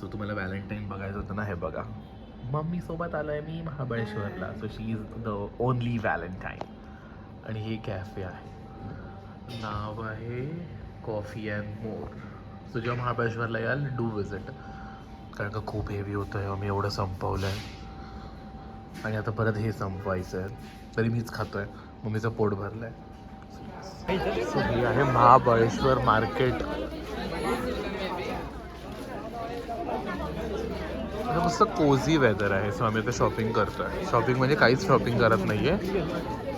So तुम्हाला Valentine बघायचं होतं ना हे बघा. मम्मी सोबत आलो आहे मी महाबळेश्वरला. So she is the only valentine आणि हे कॅफे आहे. नाव आहे कॉफी अँड मोर सो जेव्हा महाबळेश्वरला याल डू विजिट कारण का खूप हेवी होतं आहे मी एवढं संपवलं आहे आणि आता परत हे संपवायचं आहे तरी मीच खातो आहे मम्मीचं पोट भरलं आहे सो हे आहे महाबळेश्वर मार्केट. आता मस्त कोझी वेदर आहे. सो आम्ही आता शॉपिंग करतोय. शॉपिंग म्हणजे काहीच शॉपिंग करत नाहीये.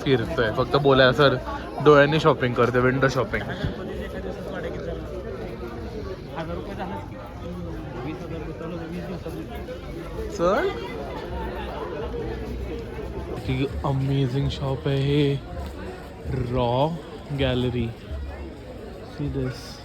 फिरतोय. फक्त बोलाय सर, डोळ्यांनी शॉपिंग करतोय विंडो शॉपिंग चल अमेझिंग शॉप आहे हे. रॉ गॅलरी सी दिस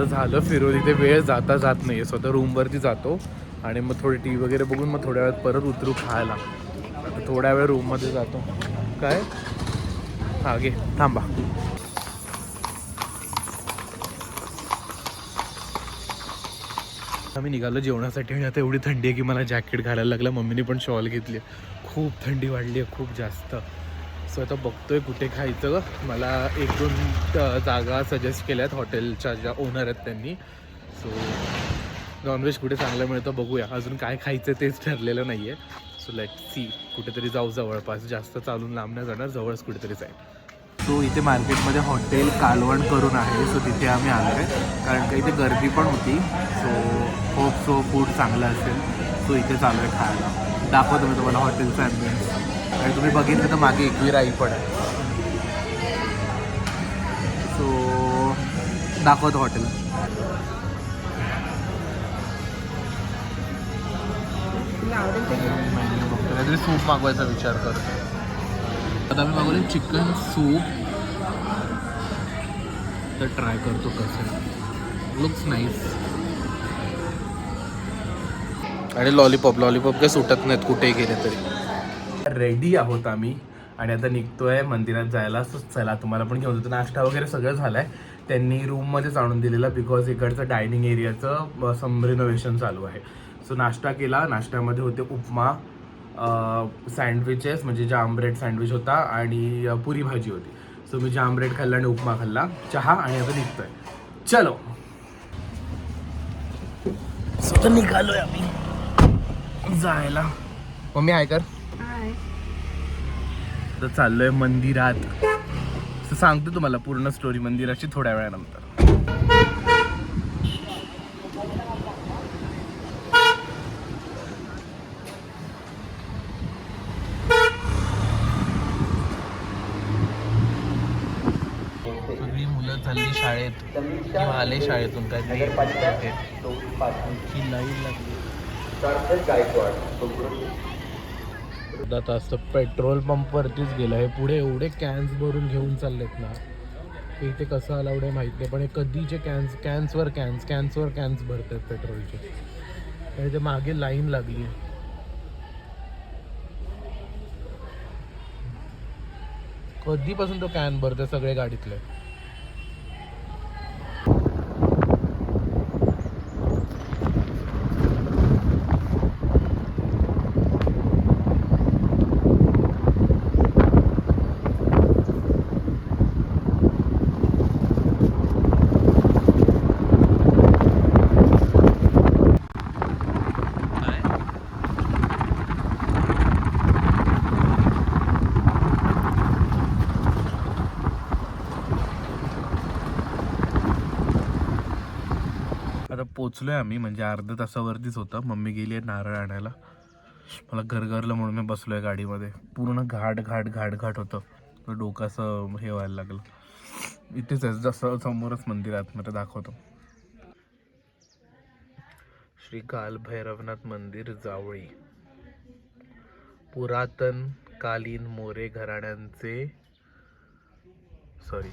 आता झालं फिरून इथे वेळ जाता जात नाही आहे स्वतः रूमवरती जातो आणि मग थोडी टी व्ही वगैरे बघून मग थोड्या वेळात परत उतरू खायला. आता थोड्या वेळ रूममध्ये जातो. काय? हा घे थांबा आम्ही निघालो जेवणासाठी आणि आता एवढी थंडी आहे की मला जॅकेट घालायला लागलं. मम्मीने पण शॉल घेतली खूप थंडी वाढली आहे खूप जास्त. सो आता बघतोय कुठे खायचं. मला एक दोन जागा सजेस्ट केल्या आहेत हॉटेलच्या ज्या ओनर आहेत त्यांनी. सो नॉनव्हेज कुठे चांगलं मिळतं बघूया. अजून काय खायचं तेच ठरलेलं नाही आहे सो लेट सी कुठेतरी जाऊ जवळपास. जास्त चालून लांब नाही जाणार. जवळच कुठेतरी जाईल. सो इथे मार्केटमध्ये हॉटेल कालवण करून आहे. सो तिथे आम्ही आलो आहे कारण का इथे गर्दी पण होती. सो होप सो फूड चांगलं असेल. सो इथे चालू आहे खायला. दाखवतो मी तुम्हाला हॉटेलचा ॲम्बियन्स आणि तुम्ही बघितलं तर मागे एकविराई पण आहे. सो दाखवतो हॉटेल काहीतरी सूप मागवायचा विचार करतो. आता मी मागवले चिकन सूप तर ट्राय करतो कसं लुक्स नाईस आणि लॉलीपॉप लॉलीपॉप काही सुटत नाहीत कुठेही गेले तरी. रेडी आहोत आम्ही. आणि आता निघतोय मंदिरात जायला. सो चला तुम्हाला पण घेऊन जातो. नाश्ता वगैरे सगळं झालंय. त्यांनी रूममध्येच आणून दिलेलं बिकॉज इकडचं डायनिंग एरियाचं सम रिनोव्हेशन चालू आहे. सो नाश्ता केला. नाश्त्यामध्ये होते उपमा सँडविचेस म्हणजे जाम ब्रेड सँडविच होता आणि पुरी भाजी होती. सो मी जाम ब्रेड खाल्ला आणि उपमा खाल्ला. चहा आणि आता निघतोय. चलो. सो निघालोय आम्ही. जायला. मम्मी आहे कर. तर चाललोय मंदिरात. सांगतो तुम्हाला पूर्ण स्टोरी मंदिराची थोड्या वेळानंतर. सगळी मुलं चालली शाळेत. किंवा आले शाळेतून काय ही लाईन लागली. आता असं पेट्रोल पंप वरतीच गेलं. हे पुढे एवढे कॅन्स भरून घेऊन चाललेत ना. की इथे कसं अलाउड आहे माहीत नाही पण हे कधीचे कॅन्स कॅन्सवर कॅन्स कॅन्सवर कॅन्स भरतात पेट्रोलचे. आणि ते मागे लाईन लागली. आहे कधीपासून तो कॅन भरते सगळे गाडीतले? आता पोचलोय आम्ही म्हणजे अर्ध्या तासावरतीच होतं. मम्मी गेली आहे नारळ आणायला. मला घरघरलं म्हणून मी बसलो आहे गाडीमध्ये. पूर्ण घाट घाट घाट घाट होतं. डोकासं डोकं असं हे व्हायला लागलं. इथेच आहे जसं समोरच मंदिर आतमध्ये दाखवतो. श्री काल भैरवनाथ मंदिर जावळी. पुरातन कालीन मोरे घराण्यांचे सॉरी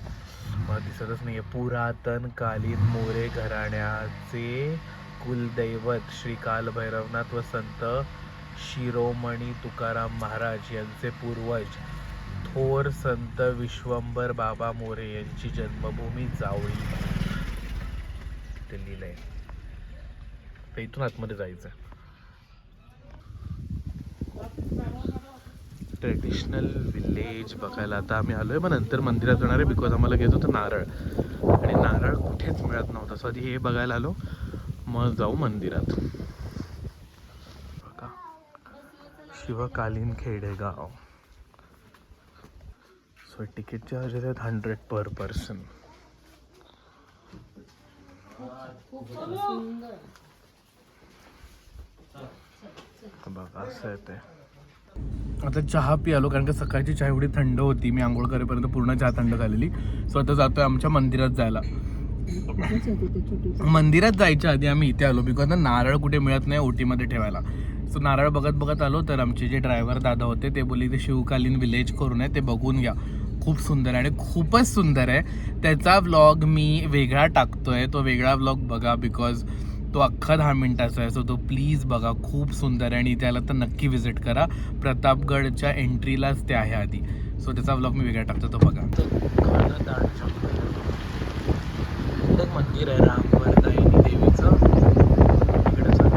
मला दिसतच नाही पुरातन कालीन मोरे घराण्याचे कुलदैवत श्री काल भैरवनाथ व संत शिरोमणी तुकाराम महाराज यांचे पूर्वज थोर संत विश्वंभर बाबा मोरे यांची जन्मभूमी जावळी. ते लिहिलंय. तर इथून आतमध्ये जायचं ट्रेडिशनल विलेज बघायला आता आम्ही आलो आहे मग नंतर मंदिरात जाणार आहे बिकॉज आम्हाला घेत होतं नारळ. आणि नारळ कुठेच मिळत नव्हता. सो आधी हे बघायला आलो. मग जाऊ मंदिरात. बघा. शिवकालीन खेडेगाव. सो तिकीट चार्ज आहेत हंड्रेड पर पर्सन बघा असं आहे ते. आता चहा पियालो कारण का सकाळची चहा एवढी थंड होती. मी आंघोळ करेपर्यंत पूर्ण चहा थंड झालेली. सो आता जातोय आमच्या मंदिरात जायला. मंदिरात जायच्या आधी आम्ही इथे आलो. बिकॉज ना नारळ कुठे मिळत नाही ओटीमध्ये ठेवायला. सो नारळ बघत बघत आलो तर आमचे जे ड्रायव्हर दादा होते ते बोलले ते शिवकालीन विलेज करून आहे ते बघून घ्या. खूप सुंदर आहे आणि खूपच सुंदर आहे. त्याचा व्लॉग मी वेगळा टाकतोय. तो वेगळा व्लॉग बघा बिकॉज तो अख्खा दहा मिनटाचा आहे. सो तो प्लीज बघा खूप सुंदर आहे आणि त्याला तर नक्की विजिट करा. प्रतापगडच्या एंट्रीलाच ते आहे आधी. सो त्याचा व्लॉग मी वेगळा टाकतो तो बघा. मंदिर आहे रामवरदायिनी देवीचं इकडे चालू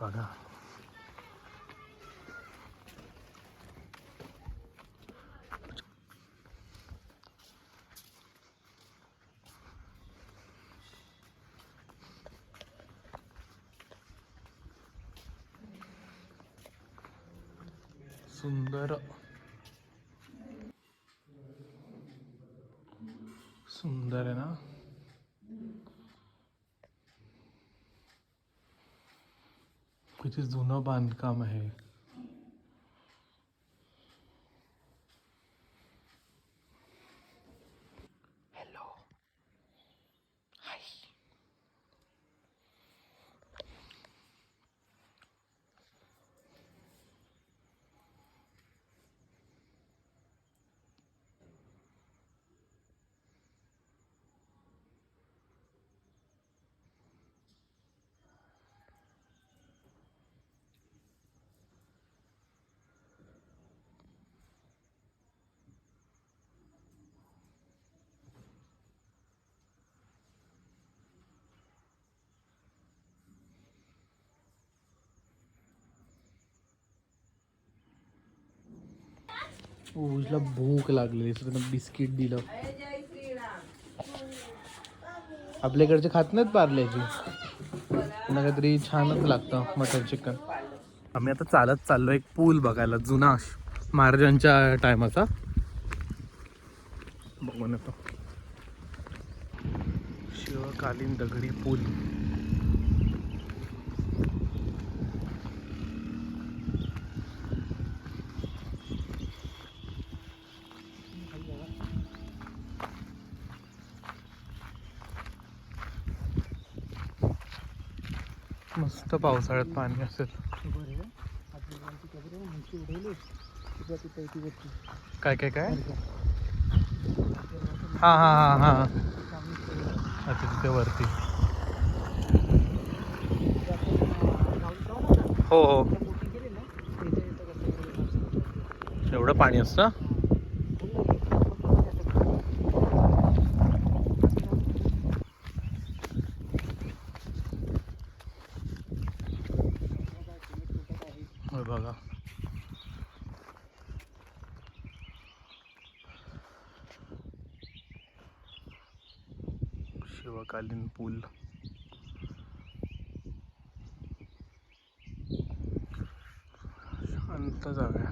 बघा सुंदर. सुंदर आहे ना? किती जुनं बांधकाम आहे. पूजला भूक लागलेली सो त्यांना बिस्किट दिलं. आपल्याकडचे खात नाहीत पार्ल्याची त्यांना काहीतरी छानच लागतं मटन चिकन. आम्ही आता चालत चाललो एक पूल बघायला जुना महाराजांच्या टायमाचा. बघून येतो. शिवकालीन दगडी पूल. मस्त पावसाळ्यात पाणी असेल. काय काय काय? हा हा हा हा. अच्छा तिथे वरती. हो हो. एवढं पाणी असतं होय बघा शिवकालीन पूल. शांत जागा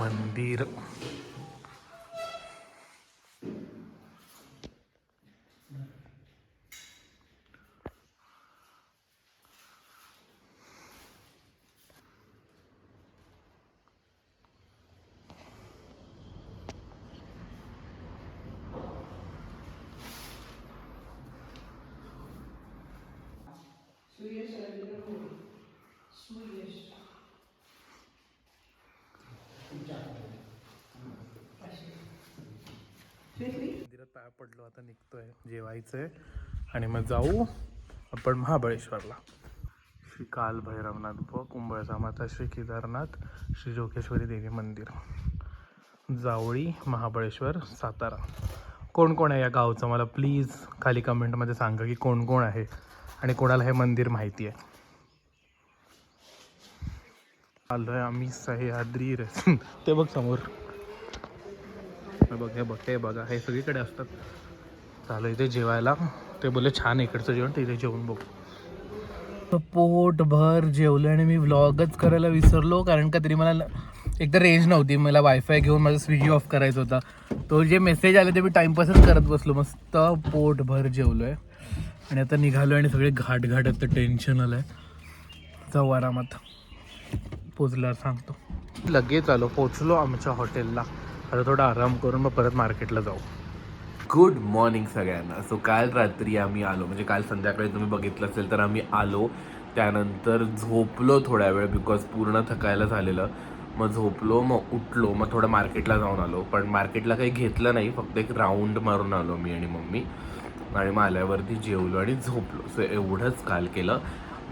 मंदिर पाया पडलो आता निघतोय जेवायचंय आणि मग जाऊ आपण महाबळेश्वरला. श्री काल भैरवनाथ व कुंभळजा माता श्री केदारनाथ श्री जोगेश्वरी देवी मंदिर. जावळी महाबळेश्वर सातारा. कोण कोण आहे या गावचं? मला प्लीज खाली कमेंटमध्ये सांगा की कोण कोण आहे आणि कोणाला हे मंदिर माहिती आहे. आलोय आम्ही सह्याद्री रे ते बघ समोर. हे बघ हे बघ हे बघा हे सगळीकडे असतात. चालू इथे जेवायला. ते बोलले छान इकडचं जेवण तिथे जेवण बघ. पोटभर जेवलं आणि मी व्लॉगच करायला विसरलो कारण का तरी मला एकतर रेंज नव्हती. मला वायफाय घेऊन माझा स्विगी ऑफ करायचा होता. तो जे मेसेज आले ते मी टाइमपासच करत बसलो. मस्त पोटभर जेवलो आहे आणि आता निघालो आणि सगळे घाट घाट आहेत तर टेन्शन आलं आहे जाऊ आरामात. पोचल्यावर सांगतो. लगेच आलो पोचलो आमच्या हॉटेलला आता थोडा आराम करून मग परत मार्केटला जाऊ. गुड मॉर्निंग सगळ्यांना. सो काल रात्री आम्ही आलो. म्हणजे काल संध्याकाळी तुम्ही बघितलं असेल तर आम्ही आलो. त्यानंतर झोपलो थोड्या वेळ बिकॉज पूर्ण थकायला झालेलं. मग झोपलो मग उठलो मग थोडं मार्केटला जाऊन आलो. पण मार्केटला काही घेतलं नाही. फक्त एक राऊंड मारून आलो मी आणि मम्मी. आणि मग आल्यावरती जेवलो आणि झोपलो. सो एवढंच काल केलं.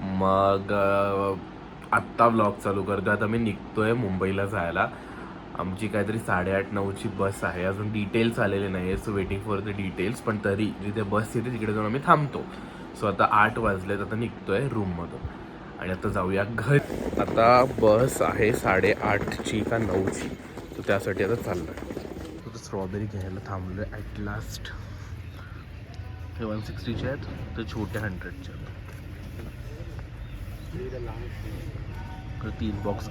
मग आत्ता व्लॉग चालू करतो आता मी निघतोय मुंबईला जायला. आमची काहीतरी साडेआठ नऊची बस आहे. अजून डिटेल्स आलेले नाही आहे so waiting for the details पण तरी जिथे बस येते तिकडे जाऊन आम्ही थांबतो. सो आता आठ वाजलेत आता निघतोय रूममधून आणि आता जाऊया घर. आता बस आहे साडेआठची का नऊची. तर त्यासाठी आता चाललोय. आता स्ट्रॉबेरी घ्यायला थांबलोय ॲट लास्ट हे वन सिक्स्टीचे आहेत तर छोटे हंड्रेडचे आहेत. तीन बॉक्स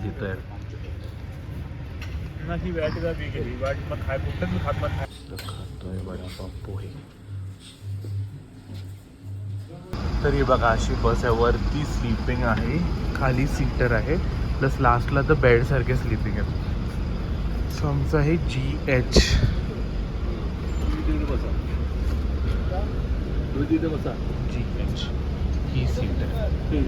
घेतोय खातोय वडापाव पोहे तरी बघा अशी बस आहे वरती स्लीपिंग आहे खाली सीटर आहे प्लस लास्टला तर बेड सारखे स्लीपिंग आहे सो आमचं आहे जी एच जी एच ही सीट आहे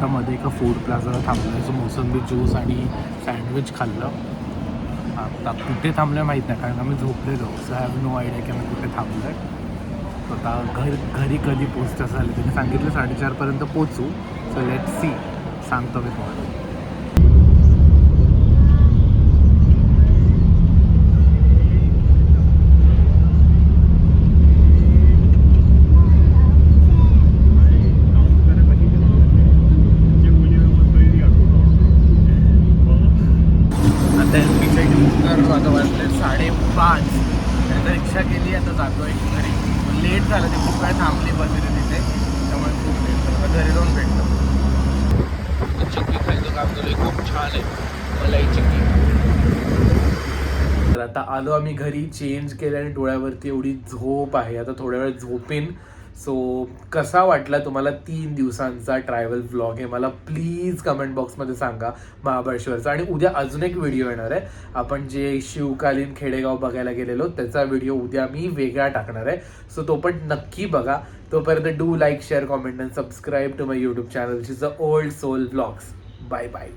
आता मध्ये एका फूड प्लाझाला थांबलं मोसंबी ज्यूस आणि सँडविच खाल्लं. आता कुठे थांबलं माहीत नाही कारण आम्ही झोपलेलो. सो हॅव नो आयडिया की आम्ही कुठे थांबलो आहे आता घर घरी कधी पोचतं झालं त्यांनी सांगितलं साडेचारपर्यंत पोचू सो लेट सी सांगतो मी तुम्हाला आता एल पीच्या उतरलो आता वाजले साडेपाच आता रिक्षा केली आता जातो एक घरी लेट झालं ते खूप वेळ थांबली बस इथे तिथे त्यामुळे खूप लेट झालं आता घरी जाऊन भेटतो चिक्की खायचं काम केलं खूप छान आहे मलाई चिक्की तर आता आलो आम्ही घरी चेंज केलं आणि डोळ्यावरती एवढी झोप आहे. आता थोड्या वेळ झोपेन. सो कसा वाटला तुम्हाला तीन दिवसांचा ट्रॅव्हल व्लॉग हे? मला प्लीज कमेंट बॉक्समध्ये सांगा महाबळेश्वरचा. आणि उद्या अजून एक व्हिडिओ येणार आहे. आपण जे शिवकालीन खेडेगाव बघायला गेलेलो त्याचा व्हिडिओ उद्या मी वेगळा टाकणार आहे. सो तो पण नक्की बघा. तोपर्यंत do like share comment and subscribe to my YouTube channel is a old soul blogs bye bye